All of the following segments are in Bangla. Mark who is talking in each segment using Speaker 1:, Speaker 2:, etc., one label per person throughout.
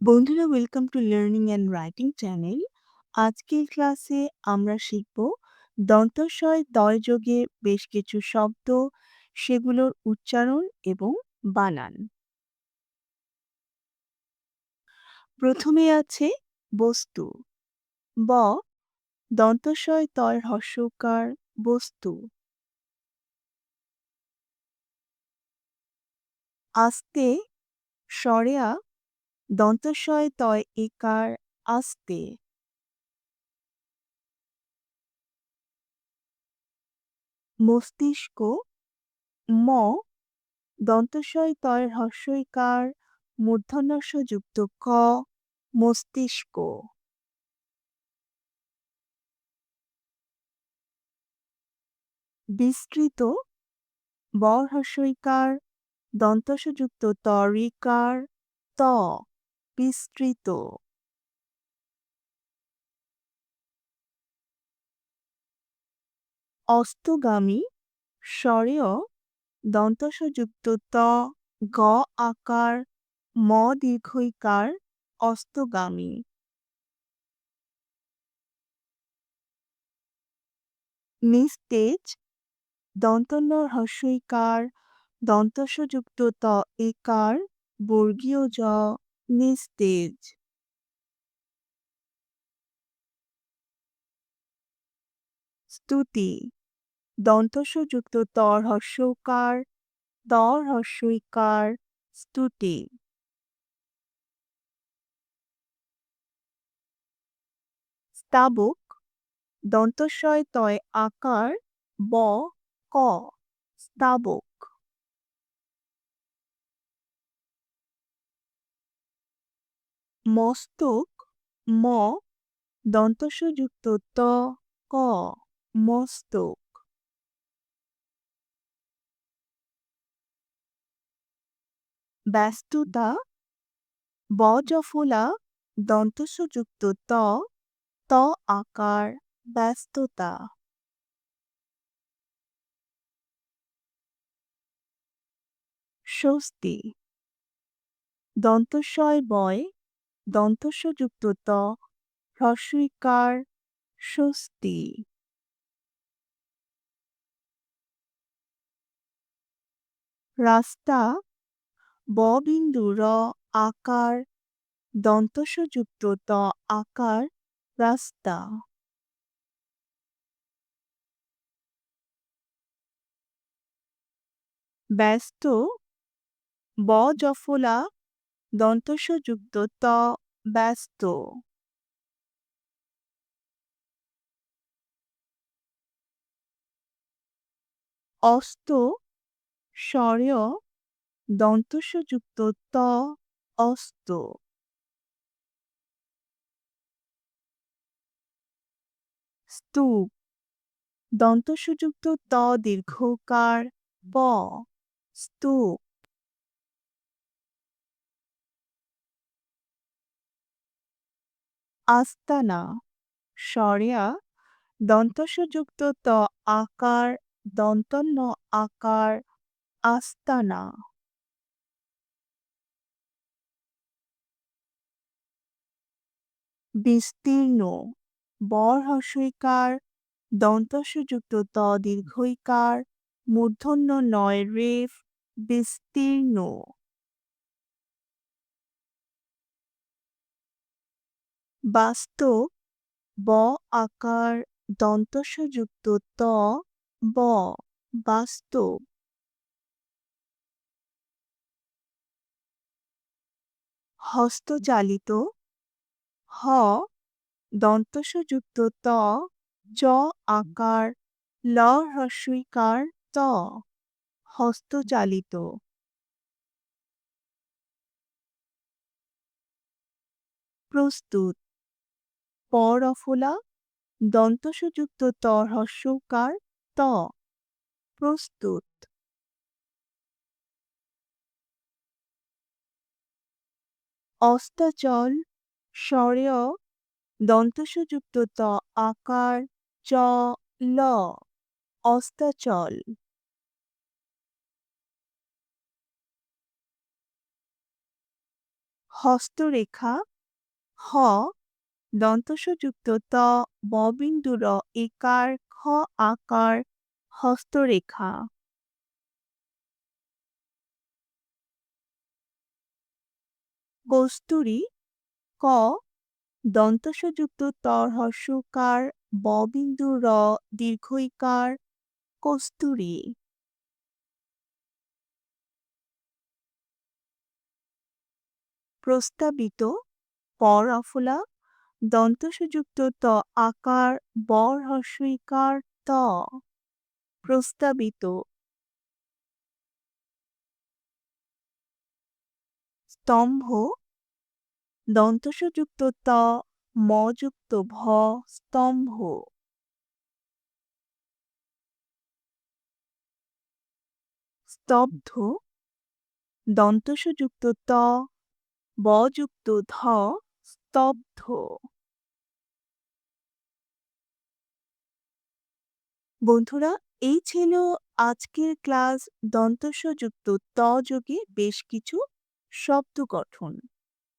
Speaker 1: বন্ধুরা welcome to learning and writing channel আজকের ক্লাসে আমরা শিখব দন্তস্বয় দয়যোগে বেশ কিছু শব্দ, সেগুলোর উচ্চারণ এবং বানান। প্রথমে আছে বস্তু। ব দন্তস্বয় তয় হস্যকার বস্তু। আস্তে সরেয়া দন্তস্বয় তয় একার আস্তে? মস্তিষ্ক ম দন্তস্বয় তয় হস্যইকার মূর্ধন্যস্য যুক্ত ক, মস্তিষ্ক। বিস্তৃত বর হস্যইকার দন্তস্যযুক্ত তরিকার ত। বিস্তৃত। অস্তগামী স্বরেয় দন্তস্যযুক্ত ত, গ আকার, ম দীর্ঘইকার, অস্তগামী। নিস্তেজ দন্তন্য হস্যইকার দন্তস্যযুক্ত ত একার বর্গীয় জ নিস্তেজ স্তুতি। দন্তস্যযুক্ত তর হস্যকার তর হস্যইকার স্তুতি। স্তাবক। দন্তস্বয় তয় আকার ব, ক, স্তাবক। মস্তক ম দন্তস্যযুক্ত ত ক মস্তক। ব্যস্ততা ব বজফলা দন্তস্যযুক্ত ত ত আকার ব্যস্ততা। স্বস্তি দন্তস্বয় বয় দন্তস্যযুক্ত ত হ্রস্বইকার স্বস্তি। রাস্তা ববিন্দু র আকার দন্তস্যযুক্ত ত আকার, রাস্তা। ব্যস্ত, ব জফলা দন্তস্যযুক্ত ত ব্যস্ত। অস্ত স্বরেয় দন্তস্যযুক্ত ত অস্ত। স্তূপ দন্তস্যযুক্ত ত দীর্ঘকার প। স্তূপ আস্তানা স্বরেয়া দন্তস্যযুক্ত ত আকার, দন্তন্য আকার, আস্তানা। বিস্তীর্ণ বর হস্যইকার দন্তস্যযুক্ত ত দীর্ঘইকার, মূর্ধন্য নয় রেফ, বিস্তীর্ণ। বাস্তব ব আকার দন্তস্যযুক্ত ত ব বাস্তব। হস্তচালিত হ দন্তস্যযুক্ত ত চ আকার ল হ্রস্বইকার ত হস্তচালিত। প্রস্তুত পর অফলা দন্তস্যযুক্ত ত হ্রস্বকার ত। প্রস্তুত। অস্তাচল, স্বরেয় দন্তস্যযুক্ত ত আকার, চ, ল। অস্তাচল। হস্তরেখা, হ দন্তস্বযুক্ত ত ববিন্দু র একার খ আকার হস্তরেখা। কস্তুরী ক দন্তস্বযুক্ত তর হর্ষকার ববিন্দু র দীর্ঘইকার কস্তুরী। প্রস্তাবিত পর অফলা দন্তস্বযুক্ত ত আকার, বর হর্ষইকার ত প্রস্তাবিত। স্তম্ভ দন্তস্বযুক্ত ত, মযুক্ত ভ, স্তম্ভ। স্তব্ধ দন্তস্বযুক্ত ত, বযুক্ত ধ স্তব্ধ। বন্ধুরা, এই ছিল আজকের ক্লাস দন্তস্বযুক্ত ত যোগে বেশ কিছু শব্দ গঠন।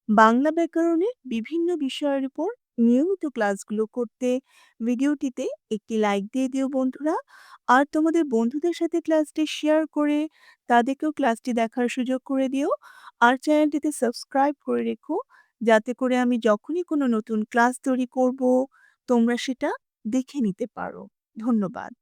Speaker 1: বাংলা ব্যাকরণের বিভিন্ন বিষয়ের উপর নিয়মিত ক্লাসগুলো করতে ভিডিওটিতে একটি লাইক দিয়ে দিও বন্ধুরা। আর তোমাদের বন্ধুদের সাথে ক্লাসটি শেয়ার করে তাদেরকেও ক্লাসটি দেখার সুযোগ করে দিও। আর চ্যানেলটিতে সাবস্ক্রাইব করে রেখো। যাতে করে আমি যখনই কোনো নতুন ক্লাস তৈরি করব, তোমরা সেটা দেখে নিতে পারো। ধন্যবাদ।